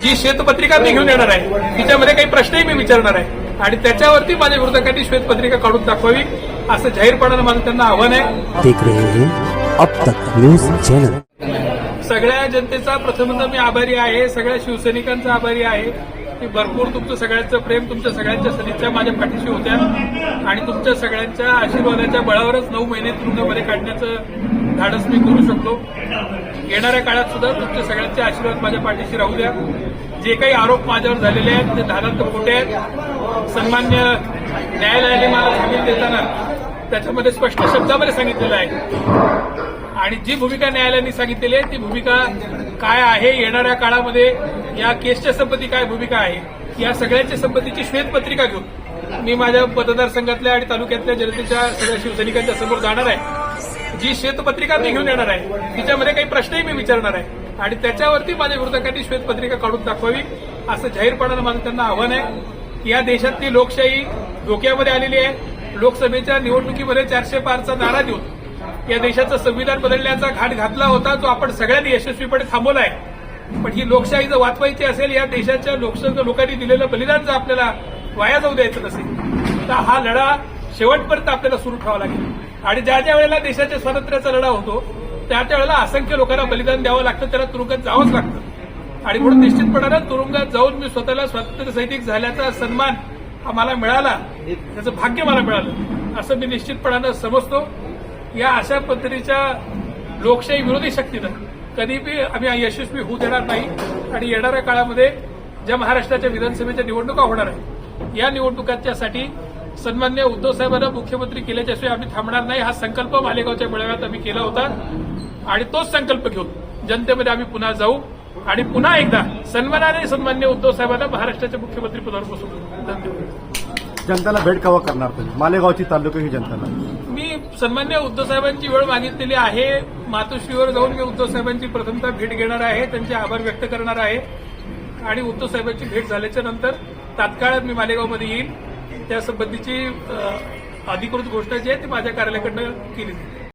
जी श्वेतपत्रिका मी घेऊन येणार आहे तिच्यामध्ये काही प्रश्नही मी विचारणार आहे. आणि त्याच्यावरती माझ्या विरोधकांनी श्वेतपत्रिका काढून दाखवावी असं जाहीरपणानं माझं त्यांना आव्हान आहे. देख रहे अब तक न्यूज चैनल। सगळ्या जनतेचा प्रथमतः मी आभारी आहे सगळ्या शिवसैनिकांचा आभारी आहे. की भरपूर तुमचं सगळ्यांचं प्रेम तुमच्या सगळ्यांच्या सदिच्छा माझ्या पाठीशी होत्या. आणि तुमच्या सगळ्यांच्या आशीर्वादाच्या बळावरच नऊ महिने तुरुंगामध्ये काढण्याचं धाडस मी करू शकलो. येणाऱ्या काळात सुद्धा तुमच्या सगळ्यांचे आशीर्वाद माझ्या पाठीशी राहू द्या. जे काही आरोप माझ्यावर झालेले आहेत ते धारांत खोटे आहेत. सन्मान्य न्यायालयाने मला जामीन देताना त्याच्यामध्ये स्पष्ट शब्दामध्ये सांगितलेलं आहे. आणि जी भूमिका न्यायालयाने सांगितलेली आहे ती भूमिका काय आहे येणाऱ्या काळामध्ये या केसच्या संपत्ती काय भूमिका आहे या सगळ्यांच्या संपत्तीची श्वेतपत्रिका घेऊन मी माझ्या मतदारसंघातल्या आणि तालुक्यातल्या जनतेच्या सगळ्या शिवसैनिकांच्या समोर जाणार आहे. जी श्वेतपत्रिका मी घेऊन येणार आहे तिच्यामध्ये काही प्रश्नही मी विचारणार आहे. आणि त्याच्यावरती माझ्या विरोधकांनी श्वेतपत्रिका काढून दाखवावी असं जाहीरपणानं माझं त्यांना आव्हान आहे. या देशातली लोकशाही धोक्यामध्ये आलेली आहे. लोकसभेच्या निवडणुकीमध्ये चारशे पारचा नारा देऊन या देशाचं संविधान बदलण्याचा घाट घातला होता जो आपण सगळ्यांनी यशस्वीपणे थांबवला आहे. पण ही लोकशाही जर वाचवायची असेल या देशाच्या लोकसंघ लोकांनी दिलेलं बलिदान जर आपल्याला वाया जाऊ द्यायचं नसेल तर हा लढा शेवटपर्यंत आपल्याला सुरू ठेवावा लागेल. आणि ज्या ज्या वेळेला देशाच्या स्वातंत्र्याचा लढा होतो त्या त्या वेळेला असंख्य लोकांना बलिदान द्यावं लागतं त्याला तुरुंगात जावंच लागतं. आणि म्हणून निश्चितपणानं तुरुंगात जाऊन मी स्वतःला स्वातंत्र्य सैनिक झाल्याचा सन्मान हा मला मिळाला त्याचं भाग्य मला मिळालं असं मी निश्चितपणानं समजतो. या अशा पद्धतीच्या लोकशाही विरोधी शक्तीनं कधी बी आम्ही यशस्वी होऊ देणार नाही. आणि येणाऱ्या काळामध्ये ज्या महाराष्ट्राच्या विधानसभेच्या निवडणुका होणार आहेत या निवडणुकांच्यासाठी सन्मान्य उद्धव साहेबांना मुख्यमंत्री केल्याच्याशिवाय आम्ही थांबणार नाही. हा संकल्प मालेगावच्या मेळाव्यात आम्ही केला होता. आणि तोच संकल्प घेऊन जनतेमध्ये आम्ही पुन्हा जाऊ. आणि पुन्हा एकदा सन्मानाने सन्मान्य उद्धव साहेबांना महाराष्ट्राच्या मुख्यमंत्री पदावर धन्यवाद. जनतेला भेट केव्हा करणार तुम्ही? मालेगावची तालुक्याची जनतेला? मी सन्मान्य उद्धव साहेबांची वेळ मागितलेली आहे. मातोश्रीवर जाऊन मी उद्धव साहेबांची प्रथमतः भेट घेणार आहे. त्यांचे आभार व्यक्त करणार आहे. आणि उद्धव साहेबांची भेट झाल्याच्यानंतर तात्काळ मी मालेगावमध्ये येईल. त्यासंबंधीची अधिकृत घोषणा जी आहे ती माझ्या कार्यालयाकडनं केली